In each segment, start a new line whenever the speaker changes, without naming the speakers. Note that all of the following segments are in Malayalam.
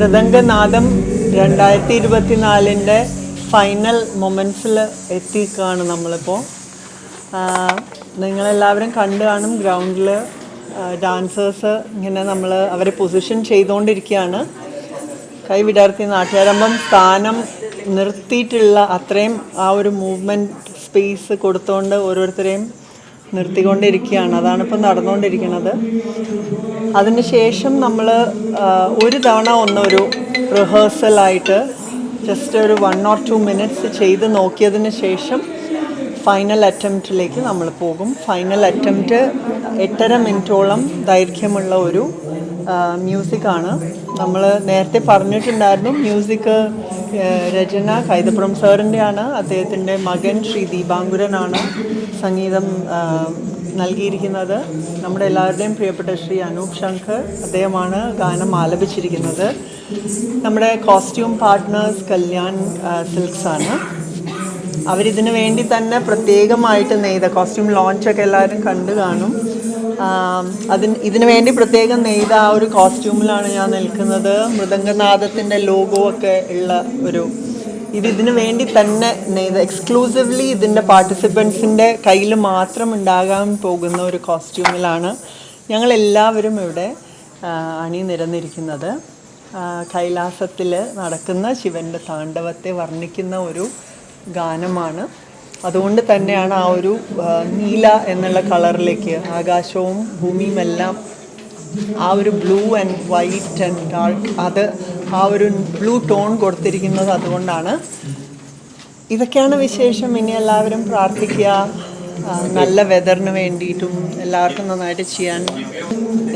മൃദംഗനാദം രണ്ടായിരത്തി ഇരുപത്തിനാലിന്റെ ഫൈനൽ മൊമെന്റ്സിൽ എത്തിക്കാണ് നമ്മളിപ്പോൾ നിങ്ങളെല്ലാവരും കണ്ടു കാണും ഗ്രൗണ്ടിൽ ഡാൻസേഴ്സ് ഇങ്ങനെ നമ്മൾ അവരെ പൊസിഷൻ ചെയ്തുകൊണ്ടിരിക്കുകയാണ്. കൈ വിടർത്തി നാട്ടുകാരമ്പം സ്ഥാനം നിർത്തിയിട്ടുള്ള അത്രയും ആ ഒരു മൂവ്മെന്റ് സ്പേസ് കൊടുത്തുകൊണ്ട് ഓരോരുത്തരെയും നിർത്തിക്കൊണ്ടിരിക്കുകയാണ്. അതാണ് ഇപ്പം നടന്നുകൊണ്ടിരിക്കുന്നത്. അതിനുശേഷം നമ്മൾ ഒരു തവണ ഒന്നൊരു റിഹേഴ്സലായിട്ട് ജസ്റ്റ് ഒരു വൺ ഓർ ടു മിനിറ്റ്സ് ചെയ്ത് നോക്കിയതിന് ശേഷം ഫൈനൽ അറ്റംപ്റ്റിലേക്ക് നമ്മൾ പോകും. ഫൈനൽ അറ്റംപ്റ്റ് എട്ടര മിനിറ്റോളം ദൈർഘ്യമുള്ള ഒരു മ്യൂസിക്കാണ് നമ്മൾ നേരത്തെ പറഞ്ഞിട്ടുണ്ടായിരുന്നു മ്യൂസിക് രചന കൈതപ്പുറം സാറിന്റെയാണ് അദ്ദേഹത്തിന്റെ മകൻ ശ്രീ ദീപാങ്കുരനാണ്. സംഗീതം നൽകിയിരിക്കുന്നത് നമ്മുടെ എല്ലാവരുടെയും പ്രിയപ്പെട്ട ശ്രീ അനൂപ് ശങ്കർ അദ്ദേഹമാണ് ഗാനം ആലപിച്ചിരിക്കുന്നത്. നമ്മുടെ കോസ്റ്റ്യൂം പാർട്ട്നേഴ്സ് കല്യാൺ സിൽക്സ് ആണ്. അവരിതിന് വേണ്ടി തന്നെ പ്രത്യേകമായിട്ട് നെയ്ത കോസ്റ്റ്യൂം ലോഞ്ചൊക്കെ എല്ലാവരും കണ്ടു കാണും. അതിന് ഇതിനു വേണ്ടി പ്രത്യേകം നെയ്ത ആ ഒരു കോസ്റ്റ്യൂമിലാണ് ഞാൻ നിൽക്കുന്നത്. മൃദംഗനാഥത്തിന്റെ ലോഗോ ഒക്കെ ഉള്ള ഒരു ഇത് ഇതിനു വേണ്ടി തന്നെ എക്സ്ക്ലൂസീവ്ലി ഇതിന്റെ പാർട്ടിസിപ്പൻസിന്റെ കയ്യിൽ മാത്രം ഉണ്ടാകാൻ പോകുന്ന ഒരു കോസ്റ്റ്യൂമിലാണ് ഞങ്ങളെല്ലാവരും ഇവിടെ അണിനിരന്നിരിക്കുന്നത് കൈലാസത്തിൽ നടക്കുന്ന ശിവന്റെ താണ്ഡവത്തെ വർണിക്കുന്ന ഒരു ഗാനമാണ്. അതുകൊണ്ട് തന്നെയാണ് ആ ഒരു നീല എന്നുള്ള കളറിലേക്ക് ആകാശവും ഭൂമിയും എല്ലാം ആ ഒരു blue and white and dark അത് ആ ഒരു ബ്ലൂ ടോൺ കൊടുത്തിരിക്കുന്നത് അതുകൊണ്ടാണ്. ഇതൊക്കെയാണ് വിശേഷം. ഇനി എല്ലാവരും പ്രാർത്ഥിക്കുക. നല്ല വെതറിന് വേണ്ടിയിട്ടും എല്ലാവർക്കും നന്നായിട്ട് ചെയ്യാൻ.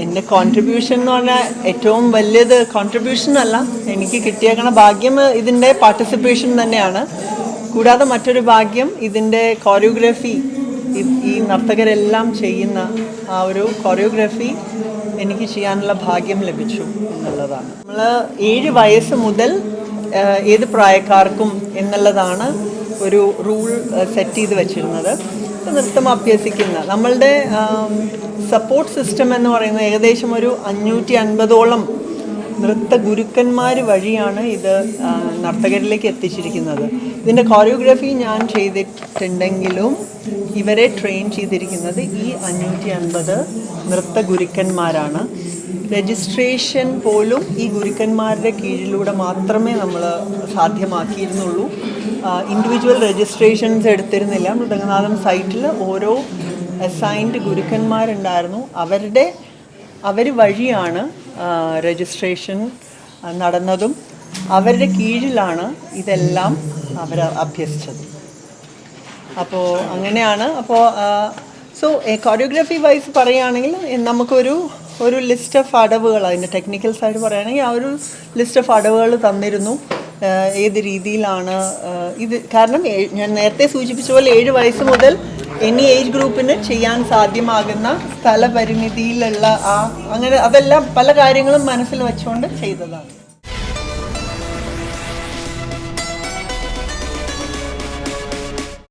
എന്റെ കോൺട്രിബ്യൂഷൻ എന്ന് പറഞ്ഞാൽ ഏറ്റവും വലിയത് കോൺട്രിബ്യൂഷൻ അല്ല. എനിക്ക് കിട്ടിയേക്കണ ഭാഗ്യം ഇതിന്റെ പാർട്ടിസിപ്പേഷൻ തന്നെയാണ്. കൂടാതെ മറ്റൊരു ഭാഗ്യം ഇതിന്റെ കോറിയോഗ്രഫി ഈ നർത്തകരെല്ലാം ചെയ്യുന്ന ആ ഒരു കോറിയോഗ്രാഫി എനിക്ക് ചെയ്യാനുള്ള ഭാഗ്യം ലഭിച്ചു എന്നുള്ളതാണ്. നമ്മൾ ഏഴ് വയസ്സ് മുതൽ ഏത് പ്രായക്കാർക്കും എന്നുള്ളതാണ് ഒരു റൂൾ സെറ്റ് ചെയ്ത് വെച്ചിരുന്നത്. നൃത്തം അഭ്യസിക്കുന്ന നമ്മളുടെ സപ്പോർട്ട് സിസ്റ്റം എന്ന് പറയുന്നത് ഏകദേശം ഒരു അഞ്ഞൂറ്റി അൻപതോളം നൃത്ത ഗുരുക്കന്മാർ വഴിയാണ് ഇത് നർത്തകരിലേക്ക് എത്തിച്ചിരിക്കുന്നത്. ഇതിന്റെ കോറിയോഗ്രാഫി ഞാൻ ചെയ്തിട്ടുണ്ടെങ്കിലും ഇവരെ ട്രെയിൻ ചെയ്തിരിക്കുന്നത് ഈ അഞ്ഞൂറ്റി അൻപത് നൃത്ത ഗുരുക്കന്മാരാണ് രജിസ്ട്രേഷൻ പോലും ഈ ഗുരുക്കന്മാരുടെ കീഴിലൂടെ മാത്രമേ നമ്മൾ സാധ്യമാക്കിയിരുന്നുള്ളൂ. Individual registrations എടുത്തിരുന്നില്ല. മൃദംഗനാഥം സൈറ്റിൽ ഓരോ അസൈൻഡ് ഗുരുക്കന്മാരുണ്ടായിരുന്നു. അവരുടെ അവർ വഴിയാണ് രജിസ്ട്രേഷൻ നടന്നതും അവരുടെ കീഴിലാണ് ഇതെല്ലാം അവർ അഭ്യസിച്ചത്. അപ്പോൾ അങ്ങനെയാണ്. അപ്പോൾ സോ കോറിയോഗ്രാഫി വൈസ് പറയുകയാണെങ്കിൽ നമുക്കൊരു ഒരു ലിസ്റ്റ് ഓഫ് അടവുകൾ അതിന്റെ ടെക്നിക്കൽ സൈഡ് പറയുകയാണെങ്കിൽ ആ ഒരു ലിസ്റ്റ് ഓഫ് അടവുകൾ തന്നിരുന്നു. ഏത് രീതിയിലാണ് ഇത് കാരണം ഞാൻ നേരത്തെ സൂചിപ്പിച്ച പോലെ ഏഴ് വയസ്സ് മുതൽ എനി ഏജ് ഗ്രൂപ്പിന് ചെയ്യാൻ സാധ്യമാകുന്ന സ്ഥലപരിമിതിയിലുള്ള ആ അങ്ങനെ അതെല്ലാം പല കാര്യങ്ങളും മനസ്സിൽ വെച്ചുകൊണ്ട് ചെയ്തതാണ്.